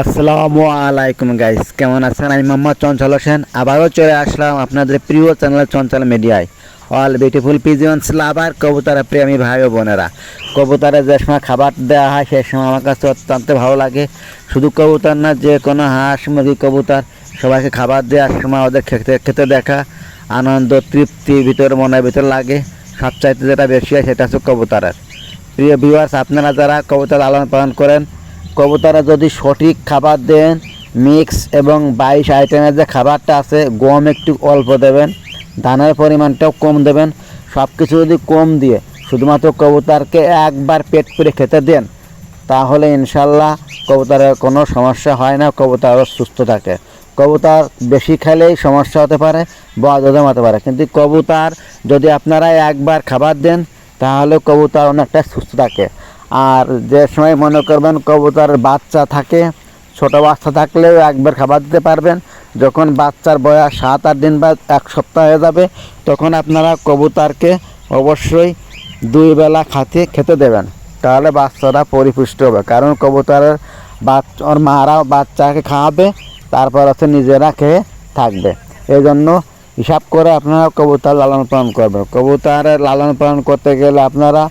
আসসালামু আলাইকুম গাইস কেমন আছেন? আমি মোহাম্মদ চঞ্চল হোসেন। আবারও চলে আসলাম আপনাদের প্রিয় চ্যানেল চঞ্চল মিডিয়ায়। অল বিউটিফুল পিজিয়ন্স লাভার কবুতরা প্রেমী ভাই ও বোনেরা। কবুতরে যে সময় খাবার দেওয়া হয় সেই সময় আমার কাছে অত্যন্ত ভালো লাগে। শুধু কবুতর না, যে কোনো হাঁস, মুরগি, কবুতর, সবাইকে খাবার দেওয়ার সময় ওদের খেতে খেতে দেখা, আনন্দ, তৃপ্তি, ভিতর মনের ভিতর লাগে। সবচাইতে যেটা বেশি হয়, সেটা হচ্ছে কবুতরের। প্রিয় ভিউয়ার্স আপনারা যারা কবুতর লালন পালন করেন কবুতরা যদি সঠিক খাবার দেন মিক্স এবং বাইশ আইটেমের যে খাবারটা আছে, গম একটু অল্প দেবেন ধানের পরিমাণটাও কম দেবেন। সব কিছু যদি কম দিয়ে শুধুমাত্র কবুতরকে একবার পেট করে খেতে দেন, তাহলে ইনশাল্লাহ কবুতরের কোনো সমস্যা হয় না, কবুতর আরও সুস্থ থাকে। কবুতর বেশি খেলেই সমস্যা হতে পারে, বা অযথম হতে পারে। কিন্তু কবুতর যদি আপনারা একবার খাবার দেন, তাহলে কবুতর অনেকটা সুস্থ থাকে। আর যে সময় মনে করবেন কবুতরের বাচ্চা থাকে, ছোট বাচ্চা থাকলেও একবার খাবার দিতে পারবেন। যখন বাচ্চার বয়স সাত আট দিন বা এক সপ্তাহ হয়ে যাবে, তখন আপনারা কবুতরকে অবশ্যই দুই বেলা খাতে খেতে দেবেন। তাহলে বাচ্চারা পরিপুষ্ট হবে। কারণ কবুতরের বাচ্চা, ওর মারাও বাচ্চাকে খাওয়াবে, তারপর হচ্ছে নিজেরা খেয়ে থাকবে। এই জন্য হিসাব করে আপনারা কবুতর লালন পালন করবেন। কবুতরের লালন পালন করতে গেলে আপনারা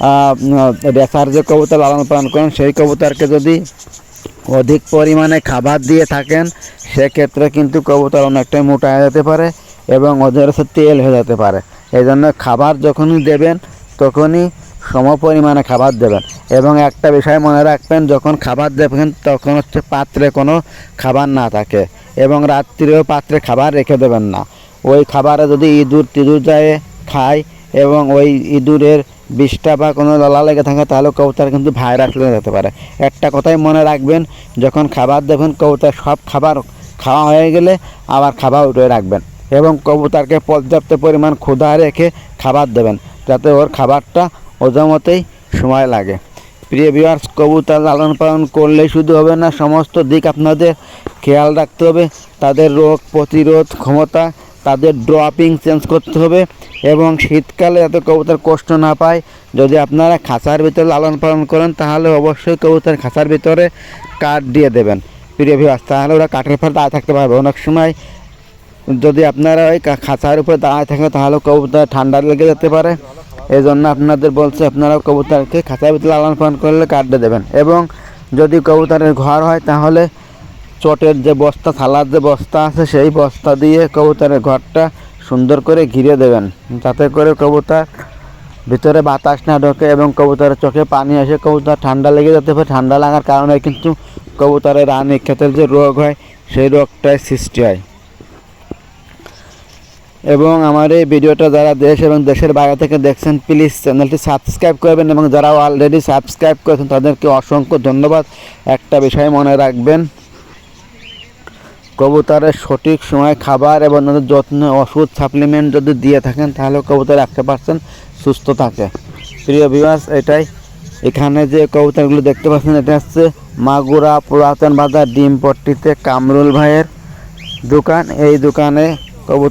আহ, যে কবুতর লালন পালন করেন সেই কবুতরকে যদি অধিক পরিমাণে খাবার দিয়ে থাকেন সেক্ষেত্রে কিন্তু কবুতর অনেকটাই মোটা হয়ে যেতে পারে এবং ওদের তেল হয়ে যেতে পারে। এই জন্য খাবার যখনই দেবেন তখনই সম পরিমাণে খাবার দেবেন। এবং একটা বিষয় মনে রাখবেন যখন খাবার দেবেন তখন হচ্ছে পাত্রে কোনো খাবার না থাকে এবং রাত্রিরেও পাত্রে খাবার রেখে দেবেন না। ওই খাবারে যদি ইঁদুর টিঁদুর যায় খায় এবং ওই ইঁদুরের বিষটা বা কোনো ললা লেগে থাকে, তাহলে কবুতর কিন্তু ভাইরাস লেগে যেতে পারে। একটা কথাই মনে রাখবেন, যখন খাবার দেবেন, কবুতর সব খাবার খাওয়া হয়ে গেলে আবার খাবার উঠে রাখবেন এবং কবুতরকে পর্যাপ্ত পরিমাণ ক্ষুধা রেখে খাবার দেবেন, যাতে ওর খাবারটা ওজমতেই সময় লাগে। প্রিয় বিয়ার্স কবুতর লালন পালন করলে শুধু হবে না, সমস্ত দিক আপনাদের খেয়াল রাখতে হবে। তাদের রোগ প্রতিরোধ ক্ষমতা তাদের ড্রপিং চেঞ্জ করতে হবে এবং শীতকালে যাতে কবুতর কষ্ট না পায়। যদি আপনারা খাঁচার ভিতরে লালন পালন করেন, তাহলে অবশ্যই কবুতর খাঁচার ভিতরে কাঠ দিয়ে দেবেন। প্রিয় ভিউয়ার্স তাহলে ওরা কাঠের পর দাঁড়িয়ে থাকতে পারবে। অনেক সময় যদি আপনারা ওই খাঁচার উপরে দাঁড়ায় থাকেন, তাহলে কবুতর ঠান্ডা লেগে যেতে পারে। এই জন্য আপনাদের বলছে আপনারা কবুতরকে খাঁচার ভিতরে লালন পালন করলে কাঠ দিয়ে দেবেন। এবং যদি কবুতরের ঘর হয়, তাহলে চটের যে বস্তা, থালার যে বস্তা আছে, সেই বস্তা দিয়ে কবুতরের ঘরটা সুন্দর করে ঘিরে দেবেন। যাতে করে কবুতর ভিতরে বাতাস না ঢোকে এবং কবুতরের চোখে পানি আসে। কবুতর ঠান্ডা লেগে যেতে পারে। ঠান্ডা লাগার কারণে কিন্তু কবুতরের রানী ক্ষেতের যে রোগ হয়, সেই রোগটাই সৃষ্টি হয়। এবং আমার এই ভিডিওটা যারা দেশ এবং দেশের বাইরে থেকে দেখছেন, প্লিজ চ্যানেলটি সাবস্ক্রাইব করবেন এবং যারা অলরেডি সাবস্ক্রাইব করেছেন, তাদেরকে অসংখ্য ধন্যবাদ। একটা বিষয় মনে রাখবেন কবুতরের সঠিক সময় খাবার এবং যত্ন ওষুধ সাপ্লিমেন্ট যদি দিয়ে থাকেন, তাহলে কবুতর একশো পার্সেন্ট সুস্থ থাকে। প্রিয় বিভাস এটাই। এখানে যে কবুতরগুলো দেখতে পাচ্ছেন, এটা হচ্ছে মাগুরা পুরাতন বাজার ডিমপট্টিতে কামরুল ভাইয়ের দোকান। এই দোকানে কবুতর